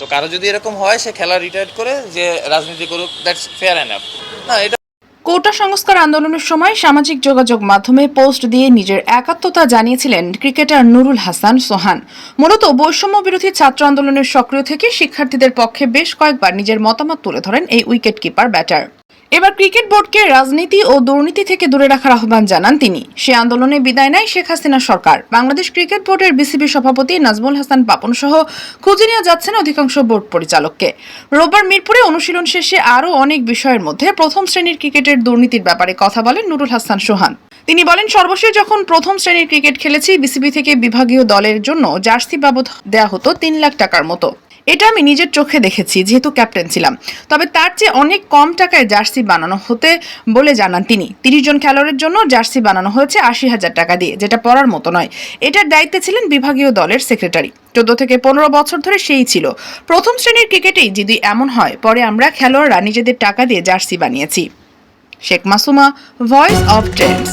তো কারও যদি এরকম হয়, সে খেলা রিটায়ার করে যে রাজনীতি করুক দ্যাটস ফেয়ার এনাফ না, এটা কোটা সংস্কার আন্দোলনের সময় সামাজিক যোগাযোগ মাধ্যমে পোস্ট দিয়ে নিজের একাত্মতা জানিয়েছিলেন ক্রিকেটার নুরুল হাসান সোহান। মূলত বৈষম্য বিরোধী ছাত্র আন্দোলনের সক্রিয় থেকে শিক্ষার্থীদের পক্ষে বেশ কয়েকবার নিজের মতামত তুলে ধরেন এই উইকেট কিপার ব্যাটার। এবার ক্রিকেট বোর্ডকে রাজনীতি ও দুর্নীতি থেকে দূরে রাখার আহ্বান জানান তিনি। সে আন্দোলনে বিদায় নেয় শেখ হাসিনা সরকার। বাংলাদেশ ক্রিকেট বোর্ডের বিসিবি সভাপতি নাজমুল হাসান পাপন সহ খুঁজে নিয়ে যাচ্ছেন অধিকাংশ বোর্ড পরিচালককে। রোববার মিরপুরে অনুশীলন শেষে আরও অনেক বিষয়ের মধ্যে প্রথম শ্রেণির ক্রিকেটের দুর্নীতির ব্যাপারে কথা বলেন নুরুল হাসান সোহান। তিনি বলেন, সর্বশেষ যখন প্রথম শ্রেণির ক্রিকেট খেলেছি, বিসিবি থেকে বিভাগীয় দলের জন্য জার্সি বাবদ দেয়া হতো তিন লাখ টাকার মতো। এটা আমি নিজের চোখে দেখেছি, যেহেতু ক্যাপ্টেন ছিলাম। তবে তার চেয়ে অনেক কম টাকায় জার্সি বানানো হতে বলে জানান তিনি। তিরিশ জন খেলোয়াড়ের জন্য জার্সি বানানো হয়েছে আশি হাজার টাকা দিয়ে, যেটা পড়ার মতো নয়। এটার দায়িত্বে ছিলেন বিভাগীয় দলের সেক্রেটারি। চোদ্দ থেকে পনেরো বছর ধরে সেই ছিল। প্রথম শ্রেণির ক্রিকেটেই যদি এমন হয়, পরে আমরা খেলোয়াড়রা নিজেদের টাকা দিয়ে জার্সি বানিয়েছি। Sheikh Masuma voice of trends